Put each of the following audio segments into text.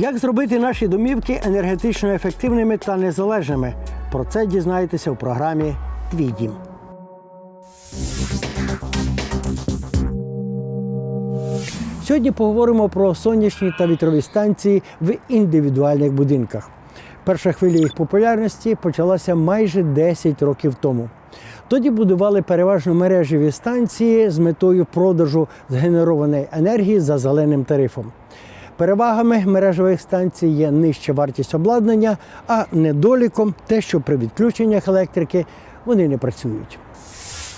Як зробити наші домівки енергетично ефективними та незалежними? Про це дізнаєтеся в програмі Твій дім. Сьогодні поговоримо про сонячні та вітрові станції в індивідуальних будинках. Перша хвиля їх популярності почалася майже 10 років тому. Тоді будували переважно мережеві станції з метою продажу згенерованої енергії за зеленим тарифом. Перевагами мережевих станцій є нижча вартість обладнання, а недоліком те, що при відключеннях електрики вони не працюють.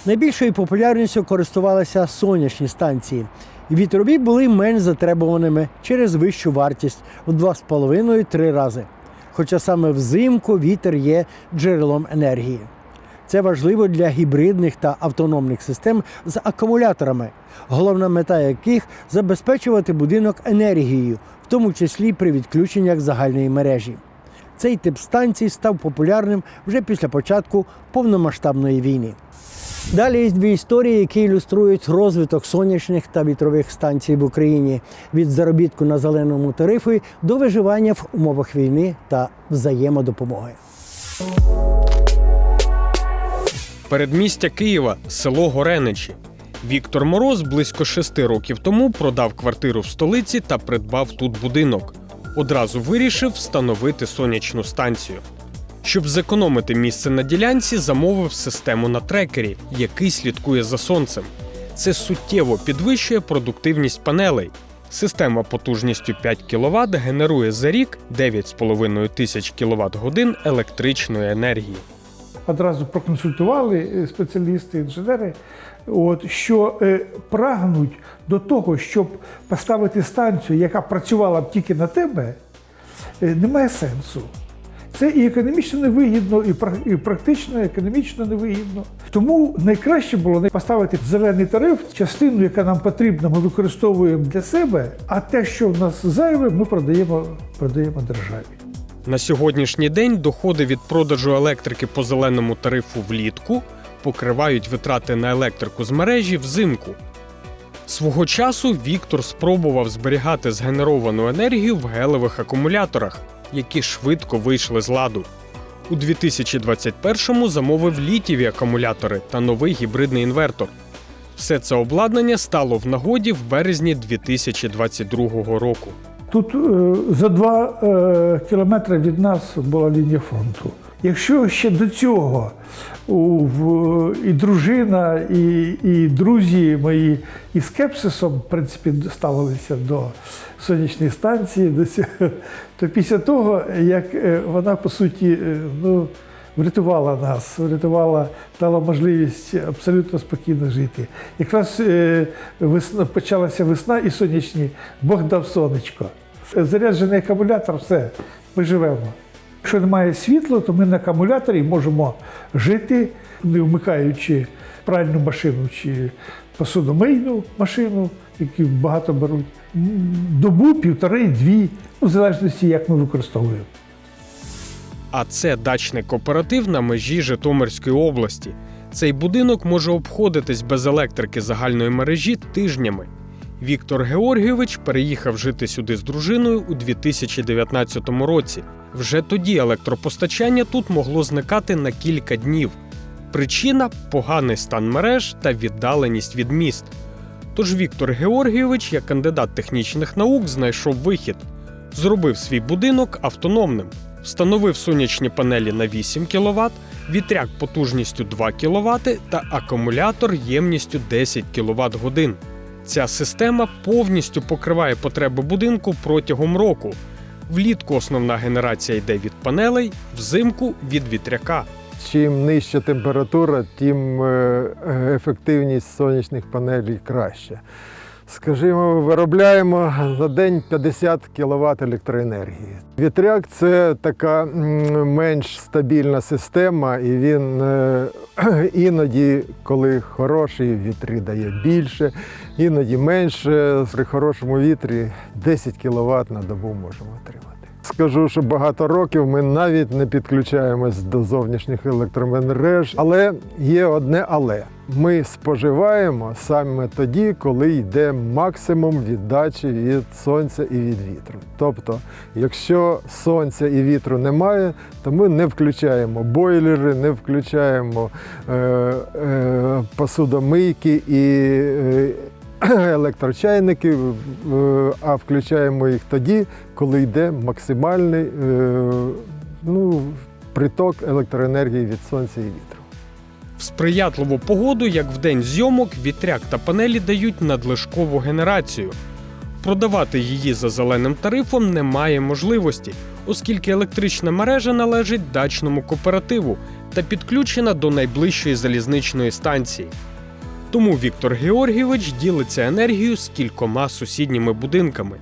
Найбільшою популярністю користувалися сонячні станції. Вітрові були менш затребуваними через вищу вартість у 2,5-3 рази. Хоча саме взимку вітер є джерелом енергії. Це важливо для гібридних та автономних систем з акумуляторами, головна мета яких забезпечувати будинок енергією, в тому числі при відключеннях загальної мережі. Цей тип станцій став популярним вже після початку повномасштабної війни. Далі є дві історії, які ілюструють розвиток сонячних та вітрових станцій в Україні від заробітку на зеленому тарифі до виживання в умовах війни та взаємодопомоги. Передмістя Києва, село Гореничі. Віктор Мороз близько шести років тому продав квартиру в столиці та придбав тут будинок. Одразу вирішив встановити сонячну станцію. Щоб зекономити місце на ділянці, замовив систему на трекері, який слідкує за сонцем. Це суттєво підвищує продуктивність панелей. Система потужністю 5 кВт генерує за рік 9,5 тисяч кВт годин електричної енергії. Одразу проконсультували е, спеціалісти, інженери, от, що е, прагнуть до того, щоб поставити станцію, яка працювала б тільки на тебе, е, немає сенсу. Це і економічно невигідно, і пра- і практично, і економічно невигідно. Тому найкраще було не поставити зелений тариф, частину, яка нам потрібна, ми використовуємо для себе, а те, що в нас зайве, ми продаємо, продаємо державі. На сьогоднішній день доходи від продажу електрики по зеленому тарифу влітку покривають витрати на електрику з мережі взимку. Свого часу Віктор спробував зберігати згенеровану енергію в гелевих акумуляторах, які швидко вийшли з ладу. У 2021-му замовив літіві акумулятори та новий гібридний інвертор. Все це обладнання стало в нагоді в березні 2022 року. Тут е, за два е, кілометри від нас була лінія фронту. Якщо ще до цього і дружина, і, і друзі мої із скепсисом, в принципі, ставилися до сонячної станції, до цього, то після того, як е, вона по суті ну, врятувала нас, врятувала, дала можливість абсолютно спокійно жити. Якраз е, весна, почалася весна і сонячні, Бог дав сонечко. Заряджений акумулятор, все, ми живемо. Якщо немає світла, то ми на акумуляторі можемо жити, не вмикаючи пральну машину чи посудомийну машину, які багато беруть. Добу, півтори, дві, ну, в залежності, як ми використовуємо. А це дачний кооператив на межі Житомирської області. Цей будинок може обходитись без електрики загальної мережі тижнями. Віктор Георгійович переїхав жити сюди з дружиною у 2019 році. Вже тоді електропостачання тут могло зникати на кілька днів. Причина поганий стан мереж та віддаленість від міст. Тож Віктор Георгійович, як кандидат технічних наук, знайшов вихід, зробив свій будинок автономним, встановив сонячні панелі на 8 кВт, вітряк потужністю 2 кВт та акумулятор ємністю 10 кВт годин. Ця система повністю покриває потреби будинку протягом року. Влітку основна генерація йде від панелей, взимку від вітряка. Чим нижча температура, тим е, ефективність сонячних панелей краща. Скажімо, виробляємо за день 50 кВт електроенергії. Вітряк це така менш стабільна система, і він е, іноді, коли хороший вітри дає більше, іноді менше. При хорошому вітрі 10 кВт на добу можемо отримати. Скажу, що багато років ми навіть не підключаємось до зовнішніх електромереж, але є одне але. Ми споживаємо саме тоді, коли йде максимум віддачі від сонця і від вітру. Тобто, якщо сонця і вітру немає, то ми не включаємо бойлери, не включаємо е, е, посудомийки і е, електрочайники, е, а включаємо їх тоді, коли йде максимальний е, ну, приток електроенергії від сонця і вітру. В сприятливу погоду, як в день зйомок, вітряк та панелі дають надлишкову генерацію. Продавати її за зеленим тарифом немає можливості, оскільки електрична мережа належить дачному кооперативу та підключена до найближчої залізничної станції. Тому Віктор Георгійович ділиться енергією з кількома сусідніми будинками.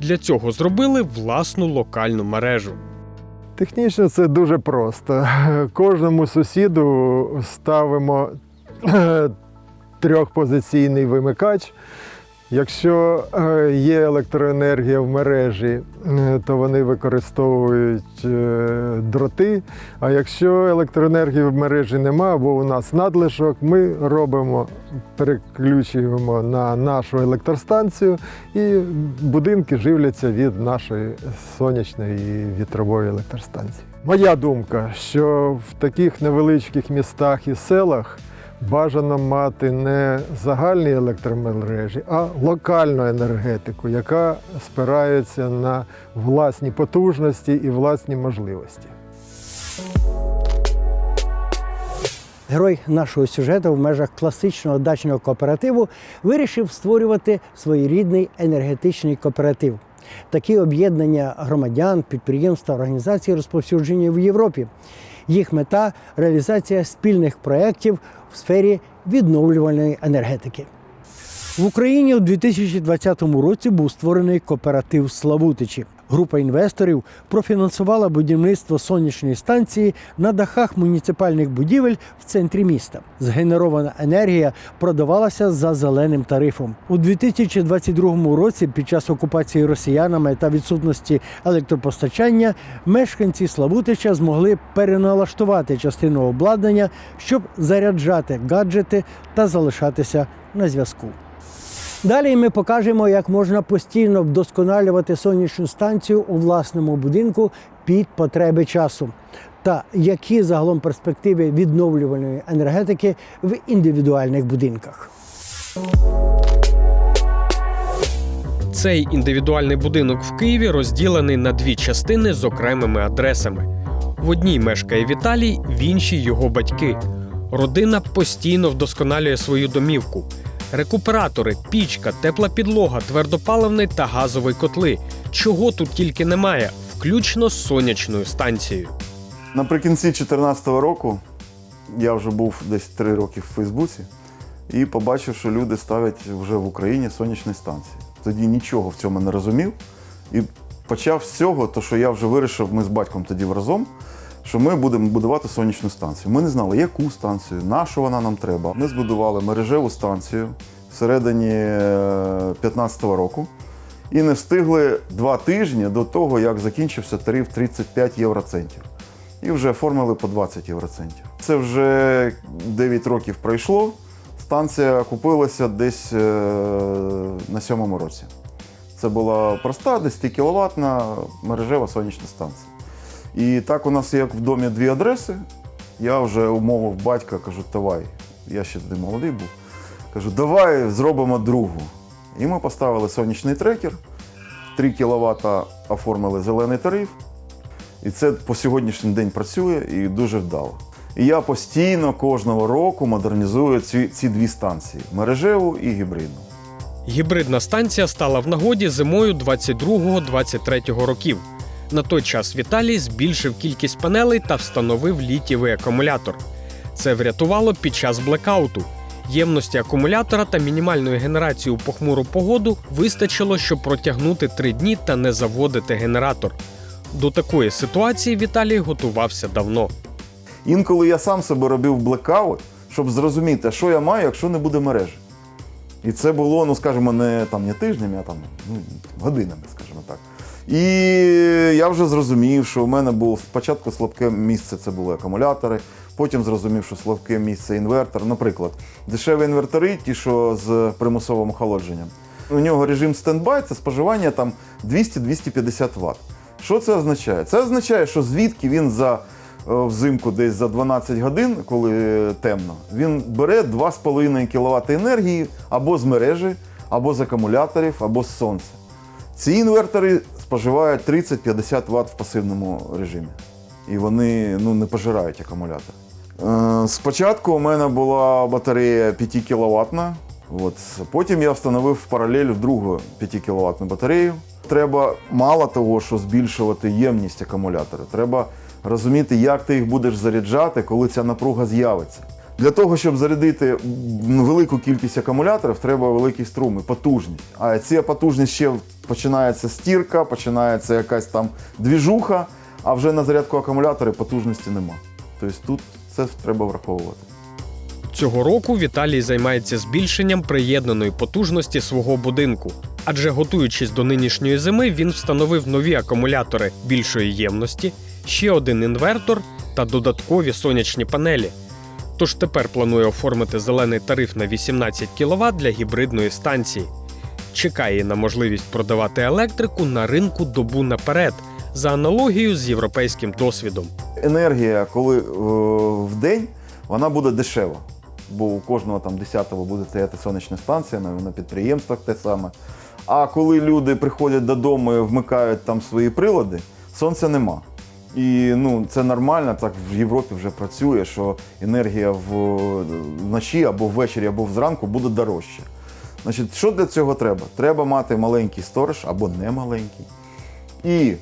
Для цього зробили власну локальну мережу. Технічно це дуже просто. Кожному сусіду ставимо трьохпозиційний вимикач. Якщо е, є електроенергія в мережі, е, то вони використовують е, дроти. А якщо електроенергії в мережі нема, або у нас надлишок, ми робимо, переключуємо на нашу електростанцію, і будинки живляться від нашої сонячної і вітрової електростанції. Моя думка, що в таких невеличких містах і селах бажано мати не загальні електромережі, а локальну енергетику, яка спирається на власні потужності і власні можливості. Герой нашого сюжету в межах класичного дачного кооперативу вирішив створювати своєрідний енергетичний кооператив. Такі об'єднання громадян, підприємств та організацій розповсюджені в Європі. Їх мета реалізація спільних проєктів сфері відновлювальної енергетики. В Україні у 2020 році був створений кооператив Славутичі. Група інвесторів профінансувала будівництво сонячної станції на дахах муніципальних будівель в центрі міста. Згенерована енергія продавалася за зеленим тарифом. У 2022 році, під час окупації росіянами та відсутності електропостачання, мешканці Славутича змогли переналаштувати частину обладнання, щоб заряджати гаджети та залишатися на зв'язку. Далі ми покажемо, як можна постійно вдосконалювати сонячну станцію у власному будинку під потреби часу, та які загалом перспективи відновлювальної енергетики в індивідуальних будинках. Цей індивідуальний будинок в Києві розділений на дві частини з окремими адресами. В одній мешкає Віталій, в іншій його батьки. Родина постійно вдосконалює свою домівку. Рекуператори, пічка, тепла підлога, твердопаливний та газовий котли. Чого тут тільки немає, включно з сонячною станцією. Наприкінці 2014 року я вже був десь три роки в Фейсбуці і побачив, що люди ставлять вже в Україні сонячні станції. Тоді нічого в цьому не розумів. І почав з цього, то що я вже вирішив, ми з батьком тоді разом, що ми будемо будувати сонячну станцію. Ми не знали, яку станцію, на що вона нам треба. Ми збудували мережеву станцію всередині 2015 року і не встигли два тижні до того, як закінчився тариф 35 євроцентів. І вже оформили по 20 євроцентів. Це вже 9 років пройшло. Станція купилася десь е, на сьомому році. Це була проста 10 кВт мережева сонячна станція. І так у нас як в домі дві адреси. Я вже умовив батька, кажу, давай. Я ще тоді молодий був. Кажу, давай зробимо другу. І ми поставили сонячний трекер, 3 кВт оформили зелений тариф. І це по сьогоднішній день працює і дуже вдало. І я постійно кожного року модернізую ці, ці дві станції мережеву і гібридну. Гібридна станція стала в нагоді зимою 22-23 років. На той час Віталій збільшив кількість панелей та встановив літієвий акумулятор. Це врятувало під час блекауту. Ємності акумулятора та мінімальної генерації у похмуру погоду вистачило, щоб протягнути три дні та не заводити генератор. До такої ситуації Віталій готувався давно. Інколи я сам себе робив блекаут, щоб зрозуміти, що я маю, якщо не буде мережі. І це було, ну скажімо, не там не тижнями, а там ну, годинами, скажімо так. І я вже зрозумів, що у мене було спочатку слабке місце це були акумулятори, потім зрозумів, що слабке місце інвертор. Наприклад, дешеві інвертори, ті, що з примусовим охолодженням. У нього режим стендбай це споживання там 200-250 Вт. Що це означає? Це означає, що звідки він за е, взимку десь за 12 годин, коли темно, він бере 2,5 кВт енергії або з мережі, або з акумуляторів, або з сонця. Ці інвертори споживають 30-50 Вт в пасивному режимі. І вони ну, не пожирають акумулятор. Е, спочатку у мене була батарея 5 кВт. От. Потім я встановив паралель в другу 5 кВт батарею. Треба мало того, що збільшувати ємність акумулятора. Треба розуміти, як ти їх будеш заряджати, коли ця напруга з'явиться. Для того, щоб зарядити велику кількість акумуляторів, треба великий струм і потужність. А ця потужність ще починається стірка, починається якась там двіжуха, а вже на зарядку акумулятора потужності нема. Тобто тут це треба враховувати. Цього року Віталій займається збільшенням приєднаної потужності свого будинку. Адже готуючись до нинішньої зими, він встановив нові акумулятори більшої ємності, ще один інвертор та додаткові сонячні панелі. Тож тепер планує оформити зелений тариф на 18 кВт для гібридної станції. Чекає на можливість продавати електрику на ринку добу наперед за аналогією з європейським досвідом. енергія, коли е, в день, вона буде дешева. Бо у кожного там 10-го буде стояти сонячна станція, на, на підприємствах те саме. А коли люди приходять додому і вмикають там свої прилади, сонця нема. І ну, це нормально, так в Європі вже працює, що енергія вночі або ввечері, або зранку буде дорожча. Значить, що для цього треба? Треба мати маленький сторож або не маленький. І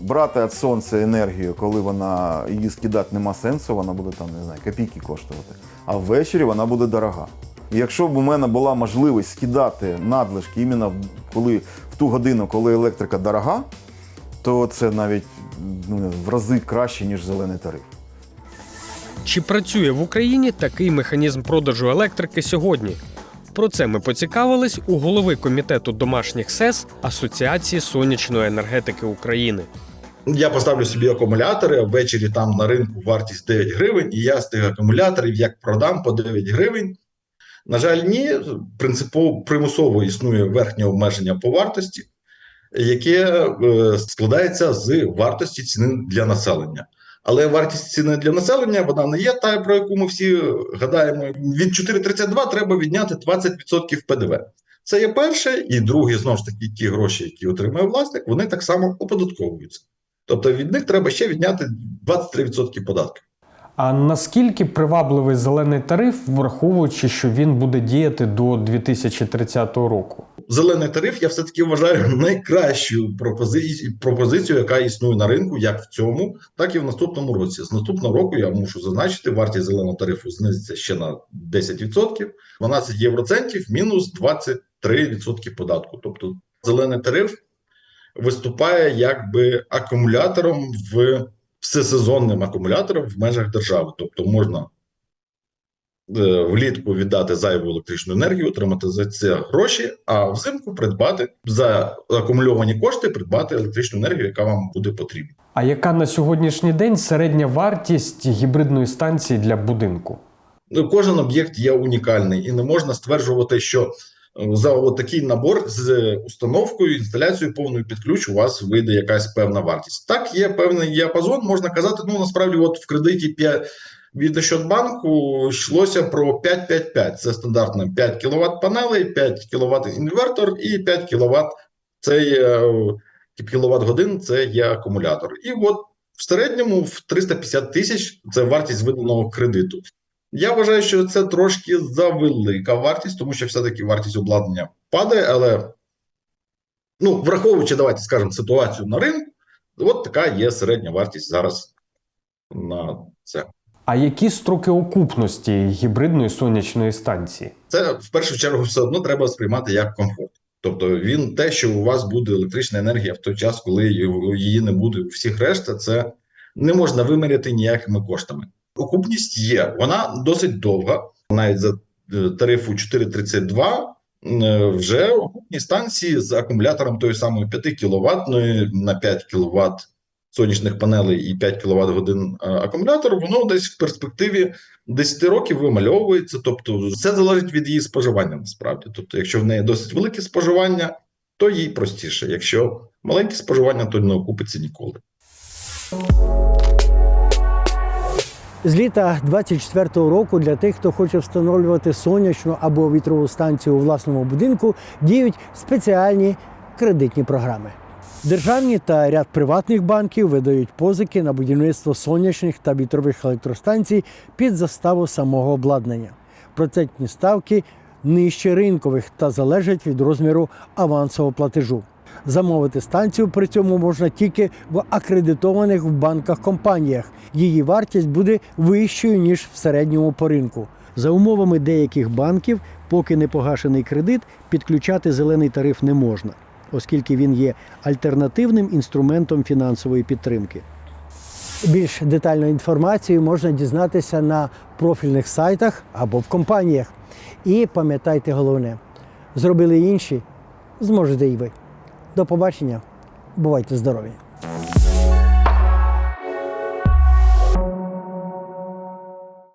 брати від сонця енергію, коли вона її скидати нема сенсу, вона буде там, не знаю, копійки коштувати. А ввечері вона буде дорога. І якщо б у мене була можливість скидати надлишки іменно коли, в ту годину, коли електрика дорога, то це навіть ну, в рази краще, ніж зелений тариф. Чи працює в Україні такий механізм продажу електрики сьогодні? Про це ми поцікавились у голови комітету домашніх СЕС Асоціації сонячної енергетики України. Я поставлю собі акумулятори, ввечері там на ринку вартість 9 гривень, і я з тих акумуляторів як продам по 9 гривень. На жаль, ні, принципово примусово існує верхнє обмеження по вартості, яке е, складається з вартості ціни для населення. Але вартість ціни для населення вона не є та, про яку ми всі гадаємо. Від 4,32 треба відняти 20% ПДВ. Це є перше, і друге, знову ж таки, ті гроші, які отримує власник, вони так само оподатковуються. Тобто від них треба ще відняти 23% податків. А наскільки привабливий зелений тариф, враховуючи, що він буде діяти до 2030 року? Зелений тариф я все-таки вважаю найкращою пропозицією, пропозицією, яка існує на ринку, як в цьому, так і в наступному році. З наступного року я мушу зазначити, вартість зеленого тарифу знизиться ще на 10%, 12 євроцентів мінус 23% податку. Тобто зелений тариф виступає якби акумулятором в всесезонним акумулятором в межах держави. Тобто можна влітку віддати зайву електричну енергію, отримати за це гроші, а взимку придбати за акумульовані кошти, придбати електричну енергію, яка вам буде потрібна. А яка на сьогоднішній день середня вартість гібридної станції для будинку? Ну, Кожен об'єкт є унікальний, і не можна стверджувати, що е, за такий набор з установкою, інсталяцією повною під ключ у вас вийде якась певна вартість. Так, є певний діапазон, можна казати, ну насправді, от в кредиті 5 від Ощадбанку йшлося про 5-5-5. Це стандартно 5 кВт панелей, 5 кВт інвертор і 5 кВт цей кВт годин це є акумулятор. І от в середньому в 350 тисяч це вартість виданого кредиту. Я вважаю, що це трошки завелика вартість, тому що все-таки вартість обладнання падає, але ну, враховуючи, давайте скажемо, ситуацію на ринку, от така є середня вартість зараз на це. А які строки окупності гібридної сонячної станції? Це в першу чергу все одно треба сприймати як комфорт. Тобто він те, що у вас буде електрична енергія в той час, коли її не буде у всіх решта, це не можна виміряти ніякими коштами. Окупність є, вона досить довга. Навіть за е, тарифу 4,32 е, вже окупні станції з акумулятором тої самої 5 кВт на 5 кВт сонячних панелей і 5 кВт годин е, акумулятор, воно десь в перспективі 10 років вимальовується. Тобто, все залежить від її споживання насправді. Тобто, якщо в неї досить велике споживання, то їй простіше. Якщо маленьке споживання, то не окупиться ніколи. З літа 24-го року для тих, хто хоче встановлювати сонячну або вітрову станцію у власному будинку, діють спеціальні кредитні програми. Державні та ряд приватних банків видають позики на будівництво сонячних та вітрових електростанцій під заставу самого обладнання. Процентні ставки нижче ринкових та залежать від розміру авансового платежу. Замовити станцію при цьому можна тільки в акредитованих в банках компаніях. Її вартість буде вищою ніж в середньому по ринку. За умовами деяких банків, поки не погашений кредит, підключати зелений тариф не можна, оскільки він є альтернативним інструментом фінансової підтримки. Більш детальну інформацію можна дізнатися на профільних сайтах або в компаніях. І пам'ятайте головне: зробили інші, зможете і ви. До побачення, бувайте здорові!